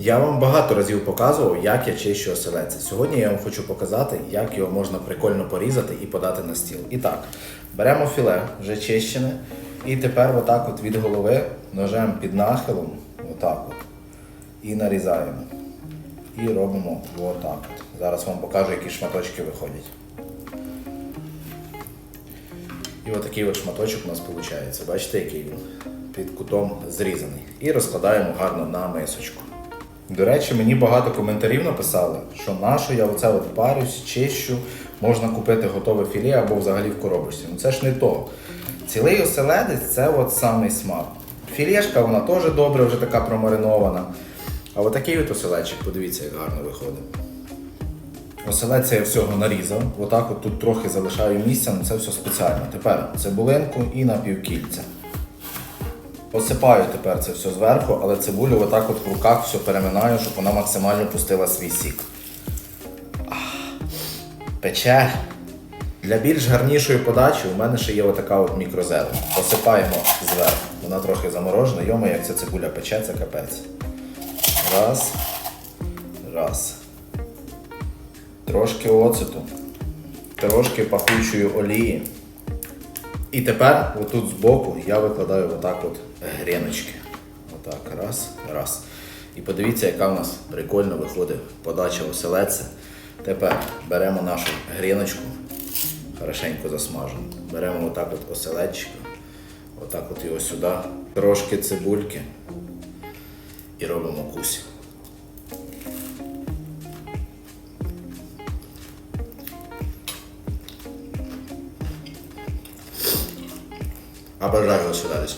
Я вам багато разів показував, як я чищу оселедця. Сьогодні я вам хочу показати, як його можна прикольно порізати і подати на стіл. І так, беремо філе, вже чищене, і тепер отак от від голови ножем під нахилом, отак от, і нарізаємо. І робимо отак от. Зараз вам покажу, які шматочки виходять. І отакий от шматочок у нас виходить. Бачите, який він під кутом зрізаний. І розкладаємо гарно на мисочку. До речі, мені багато коментарів написали, що нащо я оце от парюсь, чищу, можна купити готове філе або взагалі в коробочці. Ну це ж не то. Цілий оселедець це от самий смак. Філешка, вона теж добре, вже така промаринована. А отакий от оселедчик, подивіться, як гарно виходить. Оселедця я всього нарізав. Отак от тут трохи залишаю місця, але це все спеціально. Тепер цибулинку і напівкільця. Посипаю тепер це все зверху, але цибулю отак от в руках все переминаю, щоб вона максимально пустила свій сік. Ах, Пече. Для більш гарнішої подачі у мене ще є отака от мікрозелень. Посипаємо зверху. Вона трохи заморожена. Йома, як ця цибуля пече, це капець. Раз. Раз. Трошки оцету. Трошки пахучої олії. І тепер отут збоку я викладаю отак от гріночки. Отак, раз, раз. І подивіться, яка в нас прикольно виходить подача оселедця. Тепер беремо нашу гріночку, хорошенько засмажену. Беремо отак от оселедчика, отак от його сюди, трошки цибульки і робимо кусь. Обожаю оселедець.